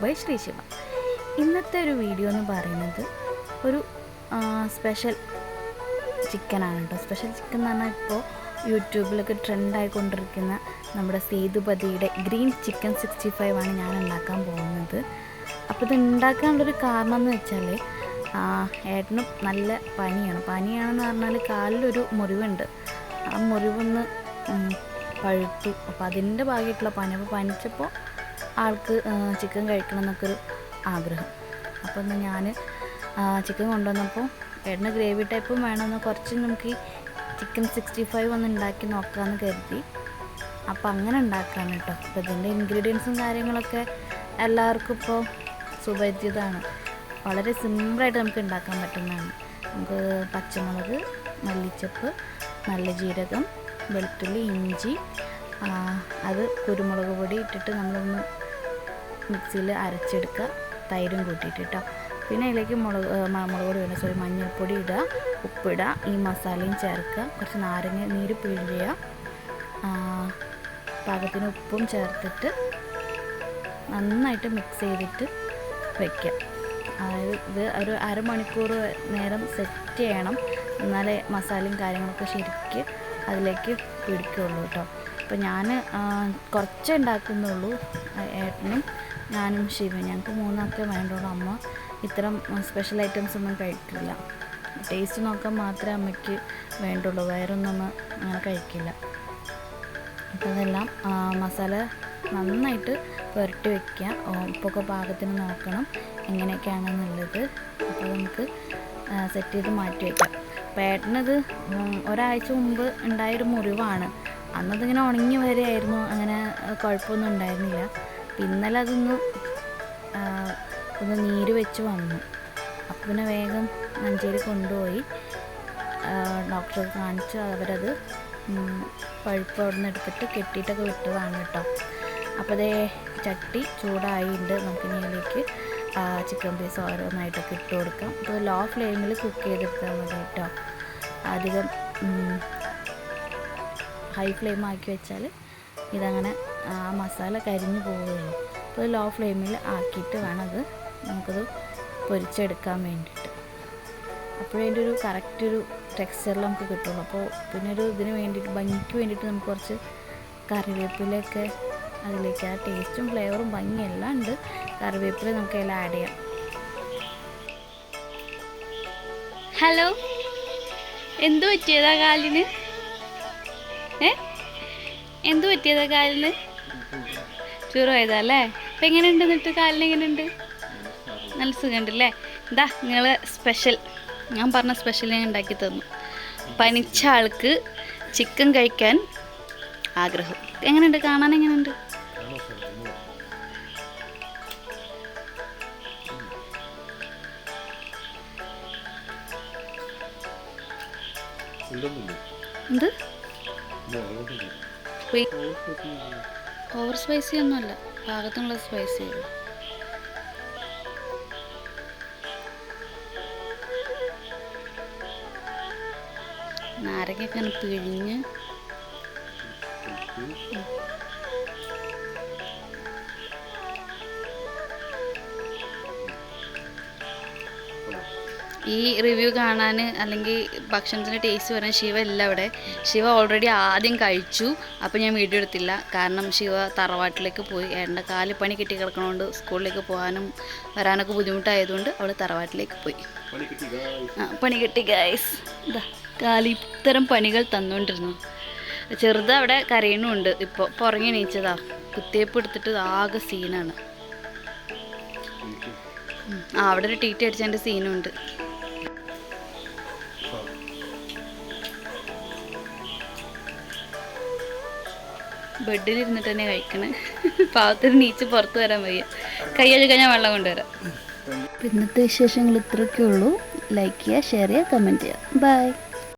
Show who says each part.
Speaker 1: Boy Shri Siva. ഇന്നത്തെ ഒരു video എന്ന് പറയുന്നത് ഒരു സ്പെഷ്യൽ ചിക്കനാണ് കേട്ടോ. സ്പെഷ്യൽ ചിക്കൻ എന്ന് പറഞ്ഞാൽ ഇപ്പോൾ യൂട്യൂബിലൊക്കെ ട്രെൻഡായിക്കൊണ്ടിരിക്കുന്ന നമ്മുടെ സേതുപതിയുടെ ഗ്രീൻ ചിക്കൻ സിക്സ്റ്റി ഫൈവ് ആണ് ഞാൻ ഉണ്ടാക്കാൻ പോകുന്നത്. അപ്പോൾ ഇത് ഉണ്ടാക്കാനുള്ളൊരു കാരണം എന്ന് വെച്ചാൽ ഏട്ടനും നല്ല പനിയാണ്. പനിയാണെന്ന് പറഞ്ഞാൽ കാലിലൊരു മുറിവുണ്ട്. ആ മുറിവൊന്ന് പഴുത്തു. അപ്പോൾ അതിന്റെ ഭാഗമായിട്ടുള്ള പനി. അപ്പോൾ പനിച്ചപ്പോൾ ആൾക്ക് ചിക്കൻ കഴിക്കണം എന്നൊക്കെ ഒരു ആഗ്രഹം അപ്പോൾ ഒന്ന് ഞാൻ ചിക്കൻ കൊണ്ടുവന്നപ്പോൾ എണ്ണ ഗ്രേവി ടൈപ്പും വേണമെന്ന് കുറച്ച് നമുക്ക് ചിക്കൻ സിക്സ്റ്റി ഫൈവ് ഒന്ന് ഉണ്ടാക്കി നോക്കാമെന്ന് കരുതി. അപ്പോൾ അങ്ങനെ ഉണ്ടാക്കാൻ കേട്ടോ. അപ്പോൾ ഇതിന്റെ ഇൻഗ്രീഡിയൻസും കാര്യങ്ങളൊക്കെ എല്ലാവർക്കും ഇപ്പോൾ സുപരിചിതമാണ്. വളരെ സിമ്പിളായിട്ട് നമുക്ക് ഉണ്ടാക്കാൻ പറ്റുന്നതാണ്. നമുക്ക് പച്ചമുളക് മല്ലിച്ചപ്പ് നല്ല ജീരകം വെളുത്തുള്ളി ഇഞ്ചി അത് കുരുമുളക് പൊടി ഇട്ടിട്ട് നമ്മളൊന്ന് മിക്സിയിൽ അരച്ചെടുക്കുക. തൈരും കൂട്ടിയിട്ട് കേട്ടോ പിന്നെ അതിലേക്ക് മുളക് മുളക് പൊടി വേണം സോറി മഞ്ഞൾപ്പൊടി ഇടുക. ഉപ്പിടുക ഈ മസാലയും ചേർക്കുക. കുറച്ച് നാരങ്ങ നീര് പിഴിയുക പാകത്തിന് ഉപ്പും ചേർത്തിട്ട് നന്നായിട്ട് മിക്സ് ചെയ്തിട്ട് വയ്ക്കുക അതായത് ഇത് ഒരു അരമണിക്കൂർ നേരം സെറ്റ് ചെയ്യണം. എന്നാലേ മസാലയും കാര്യങ്ങളൊക്കെ ശരിക്ക് അതിലേക്ക് പിടിക്കുള്ളൂ കേട്ടോ അപ്പോൾ ഞാൻ കുറച്ചേ ഉണ്ടാക്കുന്നുള്ളൂ ഏട്ടനും ഞാനും ശിവൻ ഞങ്ങൾക്ക് മൂന്നാക്കേ വേണ്ടുള്ളൂ. അമ്മ ഇത്തരം സ്പെഷ്യൽ ഐറ്റംസ് ഒന്നും കഴിക്കില്ല. ടേസ്റ്റ് നോക്കാൻ മാത്രമേ അമ്മയ്ക്ക് വേണ്ടുള്ളൂ. വേറൊന്നും അമ്മ അങ്ങനെ കഴിക്കില്ല. അപ്പോൾ അതെല്ലാം മസാല നന്നായിട്ട് പുരട്ടി വയ്ക്കുക ഉപ്പൊക്കെ പാകത്തിന് നോക്കണം. എങ്ങനെയൊക്കെയാണെന്നുള്ളത് അപ്പോൾ നമുക്ക് സെറ്റ് ചെയ്ത് മാറ്റി വയ്ക്കാം അപ്പോൾ ഏട്ടനത് ഒരാഴ്ച മുമ്പ് ഉണ്ടായൊരു മുറിവാണ്. അന്നതിങ്ങനെ ഉണങ്ങി വരെയായിരുന്നു. അങ്ങനെ കുഴപ്പമൊന്നും ഉണ്ടായിരുന്നില്ല. ഇന്നലെ അതൊന്ന് ഒന്ന് നീര് വെച്ച് വന്നു. അപ്പോൾ പിന്നെ വേഗം മഞ്ചേരി കൊണ്ടുപോയി. ഡോക്ടറെ കാണിച്ച്. അവരത് പഴുപ്പ് അവിടെ നിന്ന് എടുത്തിട്ട് കെട്ടിയിട്ടൊക്കെ വിട്ടതാണ് കേട്ടോ. അപ്പോൾ അതേ ചട്ടി ചൂടായിട്ടുണ്ട് നമുക്കിനി അതിലേക്ക് ചിക്കൻ പീസ് ഓരോന്നായിട്ടൊക്കെ ഇട്ട് കൊടുക്കാം. അപ്പോൾ ലോ ഫ്ലെയിമിൽ കുക്ക് ചെയ്തെടുക്കാൻ മതി കേട്ടോ. അധികം ഹൈ ഫ്ലെയിം ആക്കി വെച്ചാൽ ഇതങ്ങനെ ആ മസാല കരിഞ്ഞു പോവുകയുള്ളൂ. അപ്പോൾ ലോ ഫ്ലെയിമിൽ ആക്കിയിട്ട് വേണം അത് നമുക്കത് പൊരിച്ചെടുക്കാൻ വേണ്ടിയിട്ട്. അപ്പോഴേ അതിന്റെ ഒരു കറക്റ്റ് ഒരു ടെക്സ്ചറിൽ നമുക്ക് കിട്ടുള്ളൂ. അപ്പോൾ പിന്നെ ഒരു ഇതിന് വേണ്ടിയിട്ട് ഭംഗിക്ക് വേണ്ടിയിട്ട് നമുക്ക് കുറച്ച് കറിവേപ്പിലൊക്കെ അതിലേക്ക് ആ ടേസ്റ്റും ഫ്ലേവറും ഭംഗിയെല്ലാം ഉണ്ട്. കറിവേപ്പില നമുക്ക് അതിൽ ആഡ് ചെയ്യാം. ഹലോ എന്തു പറ്റിയതാ കാലിന്? ഏ? എന്തു പറ്റിയതാ കാലിന് ചൂറ് അപ്പൊ അല്ലേ അപ്പം എങ്ങനെയുണ്ട് എന്നിട്ട് കാലിന് എങ്ങനെയുണ്ട്? നല്ല സുഖമുണ്ട് അല്ലേ ഇതാ നിങ്ങൾ സ്പെഷ്യൽ ഞാൻ പറഞ്ഞ സ്പെഷ്യൽ ഞാൻ ഉണ്ടാക്കി തന്നു. പനിച്ച ആൾക്ക് ചിക്കൻ കഴിക്കാൻ ആഗ്രഹം. എങ്ങനെയുണ്ട്? കാണാൻ എങ്ങനെയുണ്ട്? എന്ത്? ഓവർ സ്പൈസി ഒന്നുമല്ല പാകത്തിനുള്ള സ്പൈസി നാരങ്ങയൊക്കെ പിഴിഞ്ഞ് ഈ റിവ്യൂ കാണാൻ അല്ലെങ്കിൽ ഭക്ഷണത്തിന്റെ ടേസ്റ്റ് പറയാൻ ശിവ ഇല്ല അവിടെ. ശിവ ഓൾറെഡി ആദ്യം കഴിച്ചു. അപ്പോൾ ഞാൻ വീഡിയോ എടുത്തില്ല. കാരണം ശിവ തറവാട്ടിലേക്ക് പോയി. ഏട്ടന്റെ കാൽ പണി കിട്ടി കിടക്കണോണ്ട് സ്കൂളിലേക്ക് പോകാനും വരാനൊക്കെ ബുദ്ധിമുട്ടായതുകൊണ്ട് അവൾ തറവാട്ടിലേക്ക് പോയി. ആ പണി കിട്ടി ഗൈസ് ഇതാ കാലി ഇത്തരം പണികൾ തന്നുകൊണ്ടിരുന്നു ചെറുത് അവിടെ കരയണുണ്ട്. ഇപ്പോൾ പുറങ്ങി എണീച്ചതാ. കുത്തിയപ്പ് എടുത്തിട്ട് ആകെ സീനാണ് ആ അവിടെ ഒരു ടീറ്റ് അടിച്ചതിന്റെ സീനുണ്ട് ബെഡിൽ ഇരുന്നിട്ട് തന്നെ കഴിക്കണേ. പാവത്തിന് നീച്ച് പുറത്ത് വരാൻ വയ്യ. കൈ കഴുകാൻ ഞാൻ വെള്ളം കൊണ്ടുവരാം. ഇന്നത്തെ വിശേഷങ്ങൾ ഇത്രയൊക്കെ ഉള്ളൂ. ലൈക്ക് ചെയ്യുക ഷെയർ ചെയ്യുക കമന്റ് ചെയ്യുക. ബൈ